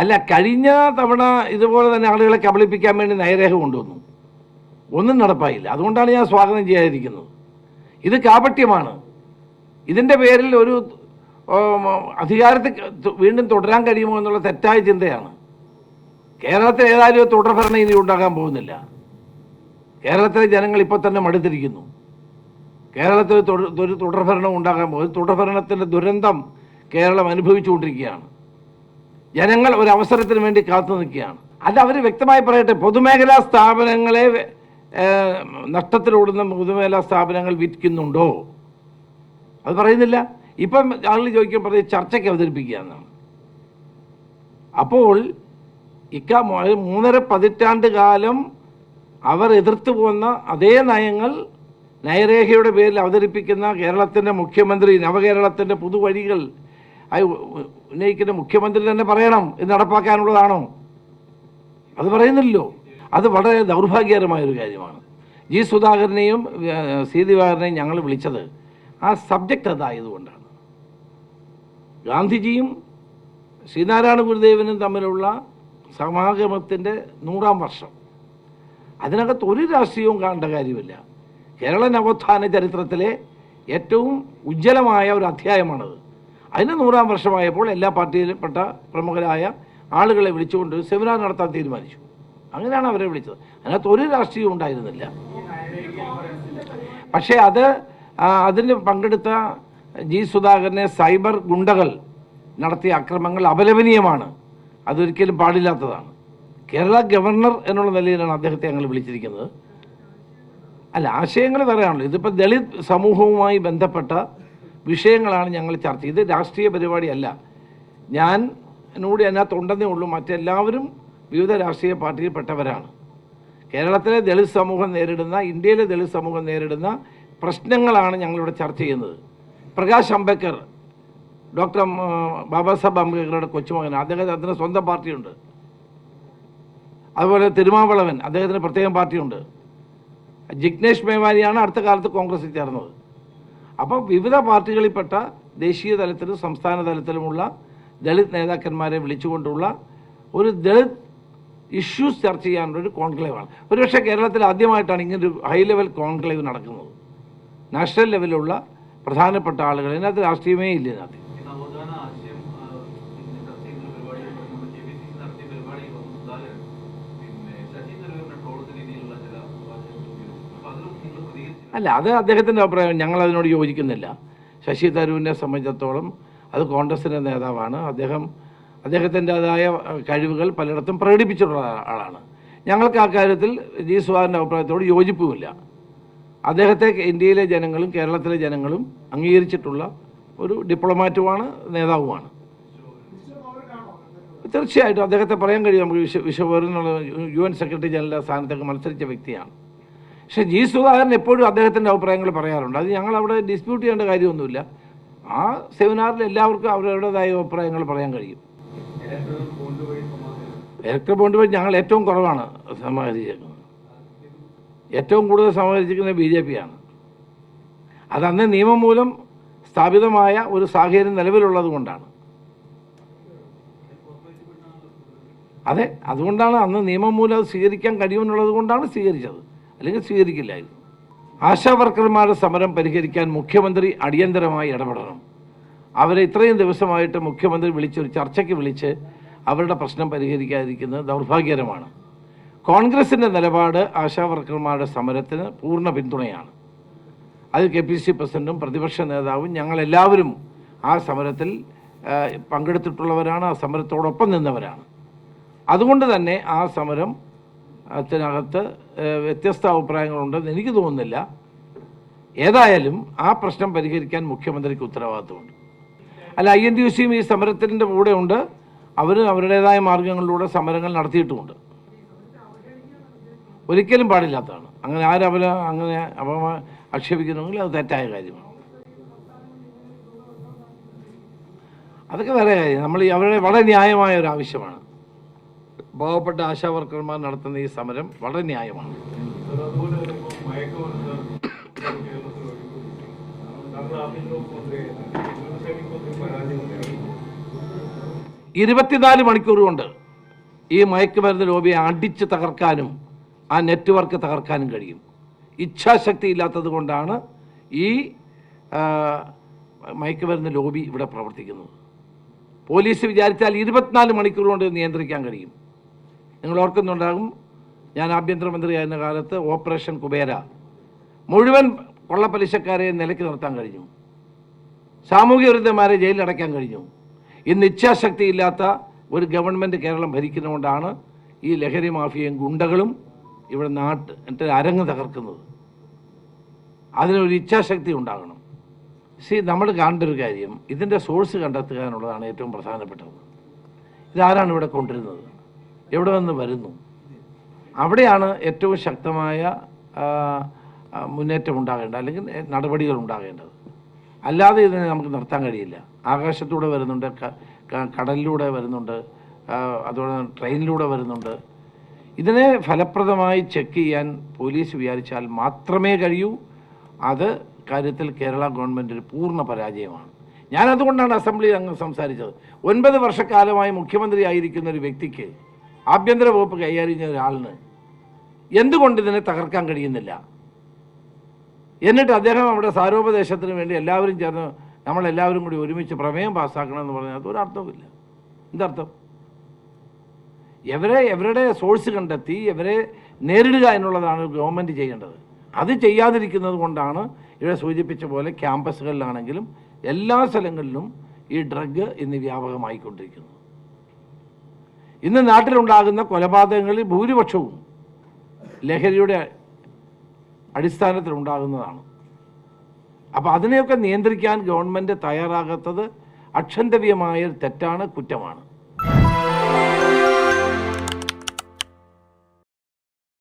അല്ല കഴിഞ്ഞ തവണ ഇതുപോലെ തന്നെ ആളുകളെ കബളിപ്പിക്കാൻ വേണ്ടി നയരേഖ കൊണ്ടുവന്നു. ഒന്നും നടപ്പായില്ല. അതുകൊണ്ടാണ് ഞാൻ സ്വാഗതം ചെയ്യാതിരിക്കുന്നത്. ഇത് കാപട്യമാണ്. ഇതിന്റെ പേരിൽ ഒരു അധികാരത്തിൽ വീണ്ടും തുടരാൻ കഴിയുമോ എന്നുള്ള തെറ്റായ ചിന്തയാണ്. കേരളത്തിൽ ഏതായാലും തുടർഭരണം ഇനി ഉണ്ടാകാൻ പോകുന്നില്ല. കേരളത്തിലെ ജനങ്ങൾ ഇപ്പോൾ തന്നെ മടുത്തിരിക്കുന്നു. കേരളത്തിൽ ഒരു തുടർഭരണം ഉണ്ടാകാൻ പോകും തുടർഭരണത്തിന്റെ ദുരന്തം കേരളം അനുഭവിച്ചുകൊണ്ടിരിക്കുകയാണ്. ജനങ്ങൾ ഒരു അവസരത്തിന് വേണ്ടി കാത്തു നിൽക്കുകയാണ്. അത് അവർ വ്യക്തമായി പറയട്ടെ പൊതുമേഖലാ സ്ഥാപനങ്ങളെ നഷ്ടത്തിലോടുന്ന പൊതുമേഖലാ സ്ഥാപനങ്ങൾ വിൽക്കുന്നുണ്ടോ അത് പറയുന്നില്ല. ഇപ്പം ആളുകൾ ചോദിക്കാൻ പറയും ചർച്ചയ്ക്ക് അവതരിപ്പിക്കുക എന്നാണ് അപ്പോൾ ഇക്ക മൂന്നര പതിറ്റാണ്ട് കാലം അവർ എതിർത്തു പോന്ന അതേ നയങ്ങൾ നയരേഖയുടെ പേരിൽ അവതരിപ്പിക്കുന്ന കേരളത്തിന്റെ മുഖ്യമന്ത്രി നവകേരളത്തിന്റെ പുതുവഴികൾ ഉ- ഉന്നയിക്കുന്ന മുഖ്യമന്ത്രി തന്നെ പറയണം ഇത് നടപ്പാക്കാനുള്ളതാണോ? അത് പറയുന്നില്ലല്ലോ. അത് വളരെ ദൗർഭാഗ്യകരമായൊരു കാര്യമാണ്. ജി സുധാകരനെയും സി ദിവാകരനെയും ഞങ്ങൾ വിളിച്ചത് ആ സബ്ജക്റ്റ് അതായതുകൊണ്ടാണ്. ഗാന്ധിജിയും ശ്രീനാരായണ ഗുരുദേവനും തമ്മിലുള്ള സമാഗമത്തിന്റെ നൂറാം വർഷം. അതിനകത്ത് ഒരു രാഷ്ട്രീയവും കാണേണ്ട കാര്യമില്ല. കേരള നവോത്ഥാന ചരിത്രത്തിലെ ഏറ്റവും ഉജ്ജ്വലമായ ഒരു അധ്യായമാണത്. അതിന് നൂറാം വർഷമായപ്പോൾ എല്ലാ പാർട്ടിയിൽപ്പെട്ട പ്രമുഖരായ ആളുകളെ വിളിച്ചുകൊണ്ട് സെമിനാർ നടത്താൻ തീരുമാനിച്ചു. അങ്ങനെയാണ് അവരെ വിളിച്ചത്. അതിനകത്ത് ഒരു രാഷ്ട്രീയവും ഉണ്ടായിരുന്നില്ല. പക്ഷേ അത് അതിന് പങ്കെടുത്ത ജി സുധാകരനെ സൈബർ ഗുണ്ടകൾ നടത്തിയ അക്രമങ്ങൾ അപലപനീയമാണ്. അതൊരിക്കലും പാടില്ലാത്തതാണ്. കേരള ഗവർണർ എന്നുള്ള നിലയിലാണ് അദ്ദേഹത്തെ ഞങ്ങൾ വിളിച്ചിരിക്കുന്നത്. അല്ല ആശയങ്ങൾ വേറെയാണല്ലോ. ഇതിപ്പോൾ ദളിത് സമൂഹവുമായി ബന്ധപ്പെട്ട വിഷയങ്ങളാണ് ഞങ്ങൾ ചർച്ച ഇത് രാഷ്ട്രീയ പരിപാടിയല്ല. ഞാൻ എന്നോട് അതിനകത്ത് ഉണ്ടെന്നേ ഉള്ളൂ. മറ്റെല്ലാവരും വിവിധ രാഷ്ട്രീയ പാർട്ടിയിൽപ്പെട്ടവരാണ് കേരളത്തിലെ ദളിത് സമൂഹം നേരിടുന്ന ഇന്ത്യയിലെ ദളിത് സമൂഹം നേരിടുന്ന പ്രശ്നങ്ങളാണ് ഞങ്ങളിവിടെ ചർച്ച ചെയ്യുന്നത്. പ്രകാശ് അംബേദ്കർ ഡോക്ടർ ബാബാ സാഹബ് അംബേദ്കറുടെ കൊച്ചുമകൻ അദ്ദേഹത്തിന് സ്വന്തം പാർട്ടിയുണ്ട്. അതുപോലെ തിരുമാവളവൻ അദ്ദേഹത്തിന് പ്രത്യേകം പാർട്ടിയുണ്ട്. ജിഗ്നേഷ് മേവാനിയാണ് അടുത്ത കാലത്ത് കോൺഗ്രസിൽ ചേർന്നത്. അപ്പോൾ വിവിധ പാർട്ടികളിൽപ്പെട്ട ദേശീയ തലത്തിലും സംസ്ഥാന തലത്തിലുമുള്ള ദളിത് നേതാക്കന്മാരെ വിളിച്ചുകൊണ്ടുള്ള ഒരു ദളിത് ഇഷ്യൂസ് ചർച്ച ചെയ്യാനുള്ള ഒരു കോൺക്ലേവാണ്. ഒരുപക്ഷെ കേരളത്തിൽ ആദ്യമായിട്ടാണ് ഇങ്ങനൊരു ഹൈ ലെവൽ കോൺക്ലേവ് നടക്കുന്നത്. നാഷണൽ ലെവലിലുള്ള പ്രധാനപ്പെട്ട ആളുകൾ. ഇതിനകത്ത് രാഷ്ട്രീയമേ ഇല്ല ഇതിനകത്ത് ഈ നവോത്ഥാന ആശയം ആ, പിന്നെ ചർച്ച ചെയ്യുന്ന പരിപാടിയിൽ നമ്മുടെ കെ പി സി സി നടത്തിയ പരിപാടിയിൽ വന്ന സുധാകരൻ പിന്നെ ശശി തരൂരിനെ ട്രോളുന്ന രീതിയിലുള്ള ചില വാചകങ്ങൾ ഉപയോഗിച്ചു അപ്പൊ അതിലൊന്നും നിങ്ങൾ പ്രതികരിച്ചില്ല അല്ല അത് അദ്ദേഹത്തിന്റെ അഭിപ്രായം. ഞങ്ങൾ അതിനോട് യോജിക്കുന്നില്ല. ശശി തരൂരിനെ സംബന്ധിച്ചിടത്തോളം അത് കോൺഗ്രസിന്റെ നേതാവാണ്. അദ്ദേഹം അദ്ദേഹത്തിന്റെതായ കഴിവുകൾ പലയിടത്തും പ്രകടിപ്പിച്ചിട്ടുള്ള ആളാണ്. ഞങ്ങൾക്ക് ആ കാര്യത്തിൽ ജി സുഹാറിന്റെ അഭിപ്രായത്തോട് യോജിപ്പുമില്ല. അദ്ദേഹത്തെ ഇന്ത്യയിലെ ജനങ്ങളും കേരളത്തിലെ ജനങ്ങളും അംഗീകരിച്ചിട്ടുള്ള ഒരു ഡിപ്ലോമാറ്റുമാണ് നേതാവുമാണ്. തീർച്ചയായിട്ടും അദ്ദേഹത്തെ പറയാൻ കഴിയും. നമുക്ക് വിശ്വ വിശ്വപൗരനുള്ള യു എൻ സെക്രട്ടറി ജനറൽ സ്ഥാനത്തേക്ക് മത്സരിച്ച വ്യക്തിയാണ്. പക്ഷേ ജി സുധാകരൻ എപ്പോഴും അദ്ദേഹത്തിന്റെ അഭിപ്രായങ്ങൾ പറയാറുണ്ട്. അത് ഞങ്ങൾ അവിടെ ഡിസ്പ്യൂട്ട് ചെയ്യേണ്ട കാര്യമൊന്നുമില്ല. ആ സെമിനാറിൽ എല്ലാവർക്കും അവരവരുടേതായ അഭിപ്രായങ്ങൾ പറയാൻ കഴിയും. ഇലക്ട്രൽ ബോണ്ട് വഴി ഞങ്ങൾ ഏറ്റവും കുറവാണ് സമാഹരിച്ചേക്കുന്നത്. ഏറ്റവും കൂടുതൽ സമാഹരിച്ചിരിക്കുന്നത് ബി ജെ പിയാണ് അത് അന്ന് നിയമം മൂലം സ്ഥാപിതമായ ഒരു സാഹചര്യം നിലവിലുള്ളത് കൊണ്ടാണ്. അതെ അതുകൊണ്ടാണ് അന്ന് നിയമം മൂലം അത് സ്വീകരിക്കാൻ കഴിയുമെന്നുള്ളത് കൊണ്ടാണ് സ്വീകരിച്ചത്. അല്ലെങ്കിൽ സ്വീകരിക്കില്ലായിരുന്നു ആശാ വർക്കർമാരുടെ സമരം പരിഹരിക്കാൻ മുഖ്യമന്ത്രി അടിയന്തരമായി ഇടപെടണം. അവരെ ഇത്രയും ദിവസമായിട്ട് മുഖ്യമന്ത്രി വിളിച്ചൊരു ചർച്ചയ്ക്ക് വിളിച്ച് അവരുടെ പ്രശ്നം പരിഹരിക്കാതിരിക്കുന്നത് ദൗർഭാഗ്യകരമാണ്. കോൺഗ്രസിന്റെ നിലപാട് ആശാ വർക്കർമാരുടെ സമരത്തിന് പൂർണ പിന്തുണയാണ്. അത് കെ പി സി പ്രസിഡന്റും പ്രതിപക്ഷ നേതാവും ഞങ്ങളെല്ലാവരും ആ സമരത്തിൽ പങ്കെടുത്തിട്ടുള്ളവരാണ് ആ സമരത്തോടൊപ്പം നിന്നവരാണ്. അതുകൊണ്ട് തന്നെ ആ സമരം അതിനകത്ത് വ്യത്യസ്ത അഭിപ്രായങ്ങളുണ്ടെന്ന് എനിക്ക് തോന്നുന്നില്ല. ഏതായാലും ആ പ്രശ്നം പരിഹരിക്കാൻ മുഖ്യമന്ത്രിക്ക് ഉത്തരവാദിത്തമുണ്ട് അല്ല ഐ എൻ ടി യു സിയും ഈ സമരത്തിന്റെ കൂടെ ഉണ്ട്. അവർ അവരുടേതായ മാർഗങ്ങളിലൂടെ സമരങ്ങൾ നടത്തിയിട്ടുമുണ്ട്. ഒരിക്കലും പാടില്ലാത്തതാണ്. അങ്ങനെ ആരവല അങ്ങനെ അപമ ആക്ഷേപിക്കുന്നെങ്കിൽ അത് തെറ്റായ കാര്യമാണ്. അതൊക്കെ വേറെ കാര്യം. നമ്മൾ അവരുടെ വളരെ ന്യായമായ ഒരു ആവശ്യമാണ്. പാവപ്പെട്ട ആശാ വർക്കർമാർ നടത്തുന്ന ഈ സമരം വളരെ ന്യായമാണ്. ഇരുപത്തിനാല് മണിക്കൂർ കൊണ്ട് ഈ മയക്കുമരുന്ന് ലോബിയെ അടിച്ച് തകർക്കാനും ആ നെറ്റ്വർക്ക് തകർക്കാനും കഴിയും. ഇച്ഛാശക്തി ഇല്ലാത്തത് കൊണ്ടാണ് ഈ മയക്കുമരുന്ന് ലോബി ഇവിടെ പ്രവർത്തിക്കുന്നത്. പോലീസ് വിചാരിച്ചാൽ ഇരുപത്തിനാല് മണിക്കൂർ കൊണ്ട് നിയന്ത്രിക്കാൻ കഴിയും. നിങ്ങൾ ഓർക്കുന്നുണ്ടാകും ഞാൻ ആഭ്യന്തരമന്ത്രിയായിരുന്ന കാലത്ത് ഓപ്പറേഷൻ കുബേര. മുഴുവൻ കൊള്ളപ്പലിശക്കാരെ നിലയ്ക്ക് നിർത്താൻ കഴിഞ്ഞു. സാമൂഹ്യ വിരുദ്ധന്മാരെ ജയിലിലടയ്ക്കാൻ കഴിഞ്ഞു. ഇന്ന് ഇച്ഛാശക്തി ഇല്ലാത്ത ഒരു ഗവൺമെന്റ് കേരളം ഭരിക്കുന്നതുകൊണ്ടാണ് ഈ ലഹരി മാഫിയയും ഗുണ്ടകളും ഇവിടെ നാട്ട് എന്റെ അരങ്ങ് തകർക്കുന്നത്. അതിനൊരു ഇച്ഛാശക്തി ഉണ്ടാകണം. സി നമ്മൾ കാണേണ്ട ഒരു കാര്യം ഇതിന്റെ സോഴ്സ് കണ്ടെത്തുക എന്നുള്ളതാണ് ഏറ്റവും പ്രധാനപ്പെട്ടത്. ഇതാരാണ് ഇവിടെ കൊണ്ടുവരുന്നത്? എവിടെ നിന്ന് വരുന്നു? അവിടെയാണ് ഏറ്റവും ശക്തമായ മുന്നേറ്റം ഉണ്ടാകേണ്ടത് അല്ലെങ്കിൽ നടപടികൾ ഉണ്ടാകേണ്ടത്. അല്ലാതെ ഇതിനെ നമുക്ക് നിർത്താൻ കഴിയില്ല. ആകാശത്തൂടെ വരുന്നുണ്ട് കടലിലൂടെ വരുന്നുണ്ട് അതുപോലെ ട്രെയിനിലൂടെ വരുന്നുണ്ട്. ഇതിനെ ഫലപ്രദമായി ചെക്ക് ചെയ്യാൻ പോലീസ് വിചാരിച്ചാൽ മാത്രമേ കഴിയൂ. അത് കാര്യത്തിൽ കേരള ഗവൺമെന്റ് ഒരു പൂർണ പരാജയമാണ്. ഞാനതുകൊണ്ടാണ് അസംബ്ലിയിൽ അങ്ങ് സംസാരിച്ചത്. ഒൻപത് വർഷക്കാലമായി മുഖ്യമന്ത്രി ആയിരിക്കുന്ന ഒരു വ്യക്തിക്ക് ആഭ്യന്തര വകുപ്പ് കൈകാര്യം ചെയ്യുന്ന ഒരാളിന് എന്തുകൊണ്ട് ഇതിനെ തകർക്കാൻ കഴിയുന്നില്ല? എന്നിട്ട് അദ്ദേഹം അവിടെ സാരോപദേശത്തിന് വേണ്ടി എല്ലാവരും ചേർന്ന് നമ്മളെല്ലാവരും കൂടി ഒരുമിച്ച് പ്രമേയം പാസ്സാക്കണമെന്ന് പറഞ്ഞാൽ അതൊരർത്ഥവുമില്ല എന്തർത്ഥം? ഇവരെ ഇവരുടെ സോഴ്സ് കണ്ടെത്തി ഇവരെ നേരിടുക എന്നുള്ളതാണ് ഗവൺമെന്റ് ചെയ്യേണ്ടത്. അത് ചെയ്യാതിരിക്കുന്നത് കൊണ്ടാണ് ഇവിടെ സൂചിപ്പിച്ച പോലെ ക്യാമ്പസുകളിലാണെങ്കിലും എല്ലാ സ്ഥലങ്ങളിലും ഈ ഡ്രഗ് ഇന്ന് വ്യാപകമായിക്കൊണ്ടിരിക്കുന്നു ഇന്ന് നാട്ടിലുണ്ടാകുന്ന കൊലപാതകങ്ങളിൽ ഭൂരിപക്ഷവും ലഹരിയുടെ അടിസ്ഥാനത്തിൽ ഉണ്ടാകുന്നതാണ് അപ്പോൾ അതിനെയൊക്കെ നിയന്ത്രിക്കാൻ ഗവൺമെന്റ് തയ്യാറാകാത്തത് അക്ഷന്തവ്യമായ തെറ്റാണ് കുറ്റമാണ്.